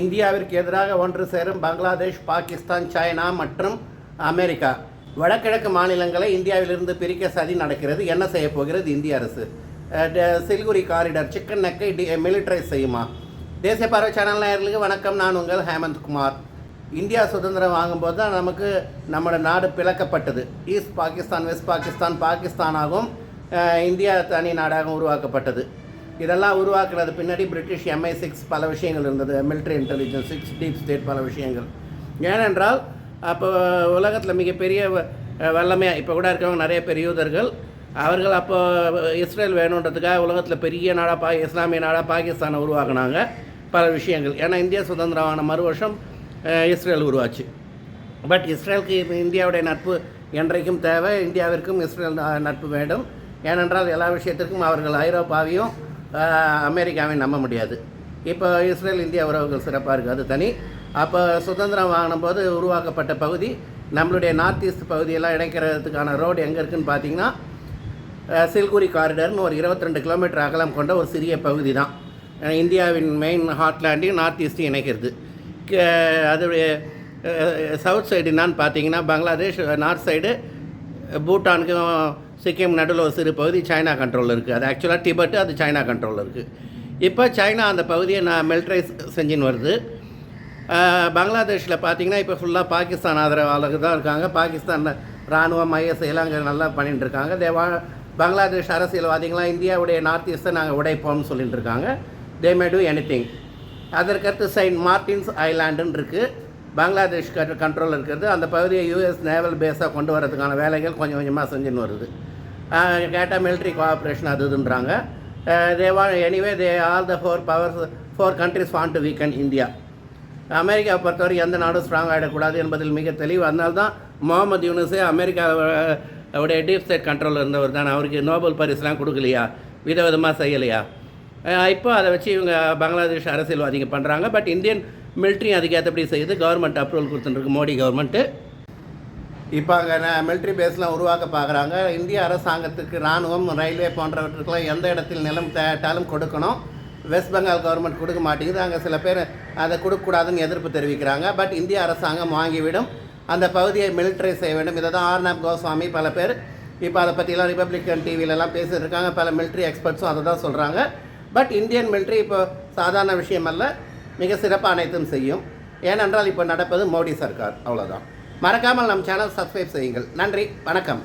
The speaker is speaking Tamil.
இந்தியாவிற்கு எதிராக ஒன்று சேரும் பங்களாதேஷ் பாகிஸ்தான் சைனா மற்றும் அமெரிக்கா. வடகிழக்கு மாநிலங்களை இந்தியாவிலிருந்து பிரிக்க சதி நடக்கிறது. என்ன செய்ய போகிறது? இந்திய அரசு. சில்குரி காரிடர் சிக்கன் நெக்கை டி மிலிட்டரைஸ் செய்யுமா? தேசிய பார்வை சேனல் நேயர்களுக்கு வணக்கம். நான் உங்கள் ஹேமந்த் குமார். இந்தியா சுதந்திரம் வாங்கும்போது தான் நமக்கு நம்மளோட நாடு பிளக்கப்பட்டது. ஈஸ்ட் பாகிஸ்தான் வெஸ்ட் பாகிஸ்தான் பாகிஸ்தானாகவும் இந்தியா தனி நாடாகவும் உருவாக்கப்பட்டது. இதெல்லாம் உருவாக்குறது பின்னாடி பிரிட்டிஷ் எம்ஐ சிக்ஸ் பல விஷயங்கள் இருந்தது. Military intelligence six deep state பல விஷயங்கள். ஏனென்றால் அப்போ உலகத்தில் மிகப்பெரிய வ- வல்லமையாக இப்போ கூட இருக்கிறவங்க நிறைய பெரிய யூதர்கள். அவர்கள் அப்போ இஸ்ரேல் வேணுன்றதுக்காக உலகத்தில் பெரிய நாடாக பா இஸ்லாமிய நாடாக பாகிஸ்தானை உருவாக்குனாங்க. பல விஷயங்கள். ஏன்னா இந்தியா சுதந்திரமான மறு வருஷம் இஸ்ரேல் உருவாச்சு. பட் இஸ்ரேலுக்கு இந்தியாவுடைய நட்பு என்றைக்கும் தேவை. இந்தியாவிற்கும் இஸ்ரேல் நட்பு வேண்டும். ஏனென்றால் எல்லா விஷயத்திற்கும் அவர்கள் ஐரோப்பாவையும் அமெரிக்காவை நம்ப முடியாது. இப்போ இஸ்ரேல் இந்தியா உறவுகள் சிறப்பாக இருக்குது அது தனி. அப்போ சுதந்திரம் வாங்கினபோது உருவாக்கப்பட்ட பகுதி நம்மளுடைய நார்த் ஈஸ்ட் பகுதியெல்லாம் இணைக்கிறதுக்கான ரோடு எங்கே இருக்குதுன்னு பார்த்தீங்கன்னா சில்குரி காரிடர்னு ஒரு 22 கிலோமீட்டர் அகலம் கொண்ட ஒரு சிறிய பகுதி தான் இந்தியாவின் மெயின் ஹாட்லேண்டையும் நார்த் ஈஸ்ட்டையும் இணைக்கிறது. அதோடைய சவுத் சைடு என்னான்னு பார்த்தீங்கன்னா பங்களாதேஷ் நார்த் சைடு பூட்டானுக்கும் சிக்கிம் நடுவில் ஒரு சிறு பகுதி சைனா கண்ட்ரோலில் இருக்குது அது ஆக்சுவலாக டிபெட்டு அது சைனா கண்ட்ரோலில் இருக்குது இப்போ சைனா அந்த பகுதியை நான் மிலிட்ரைஸ் செஞ்சுன்னு வருது. பங்களாதேஷில் பார்த்தீங்கன்னா இப்போ ஃபுல்லாக பாகிஸ்தான் ஆதரவாளர்கள் தான் இருக்காங்க. பாகிஸ்தான் இராணுவம் ஐஎஸ் எல்லாம் நல்லா பண்ணிட்டு இருக்காங்க. தேவா பங்களாதேஷ் அரசியல்வாதிகளாம் இந்தியாவுடைய நார்த் ஈஸ்ட்டை நாங்கள் உடைப்போம்னு சொல்லிட்டு இருக்காங்க. They may do anything அதற்கடுத்து செயின்ட் மார்டின்ஸ் ஐலாண்டுன்னு இருக்குது பங்களாதேஷ் கண்ட்ரோலில் இருக்கிறது. அந்த பகுதியை யூஎஸ் நேவல் பேஸாக கொண்டு வரதுக்கான வேலைகள் கொஞ்சம் கொஞ்சமாக செஞ்சுன்னு வருது. கேட்டால் மிலிட்ரி கோஆப்ரேஷன் அது இதுன்றாங்க. தேவா anyway they all the four powers four countries want to weaken India அமெரிக்காவை பொறுத்தவரை எந்த நாடும் ஸ்ட்ராங் ஆகிடக்கூடாது என்பதில் மிக தெளிவு. அதனால்தான் முகமது யூனுஸே அமெரிக்காவுடைய டீப் ஸ்டேட் கண்ட்ரோலில் இருந்தவர் தான். அவருக்கு நோபல் பரிசுலாம் கொடுக்கலையா? விதவிதமாக செய்யலையா? இப்போ அதை வச்சு இவங்க பங்களாதேஷ் அரசியல்வாதிங்க பண்ணுறாங்க பட் இந்தியன் மிலிட்ரி அதுக்கு ஏற்றபடி கவர்மெண்ட் அப்ரூவல் கொடுத்துருக்கு மோடி கவர்மெண்ட்டு இப்போ அங்கே மிலிட்ரி பேஸ்லாம் உருவாக்க பார்க்குறாங்க. இந்திய அரசாங்கத்துக்கு இராணுவம் ரயில்வே போன்றவற்றுக்கெல்லாம் எந்த இடத்தில் நிலம் தேட்டாலும் கொடுக்கணும். வெஸ்ட் பெங்கால் கவர்மெண்ட் கொடுக்க மாட்டேங்குது. அங்கே சில பேர் அதை கொடுக்கக்கூடாதுன்னு எதிர்ப்பு தெரிவிக்கிறாங்க. பட் இந்திய அரசாங்கம் வாங்கிவிடும். அந்த பகுதியை மிலிட்ரி செய்ய வேண்டும். இதை தான் ஆர்னாப் கோஸ்வாமி பல பேர் இப்போ அதை பற்றிலாம் ரிப்பப்ளிக்கன் டிவிலெலாம் பேசிகிட்டு இருக்காங்க பல மிலிட்ரி எக்ஸ்பர்ட்ஸும் அதை தான் சொல்கிறாங்க பட் இந்தியன் மிலிட்ரி இப்போ சாதாரண விஷயம் அல்ல. மிக சிறப்பாக அனைத்தும் செய்யும். ஏனென்றால் இப்போ நடப்பது மோடி சர்க்கார். அவ்வளோதான் மறக்காமல் நம் சேனல் சப்ஸ்கிரைப் செய்யுங்கள். நன்றி வணக்கம்.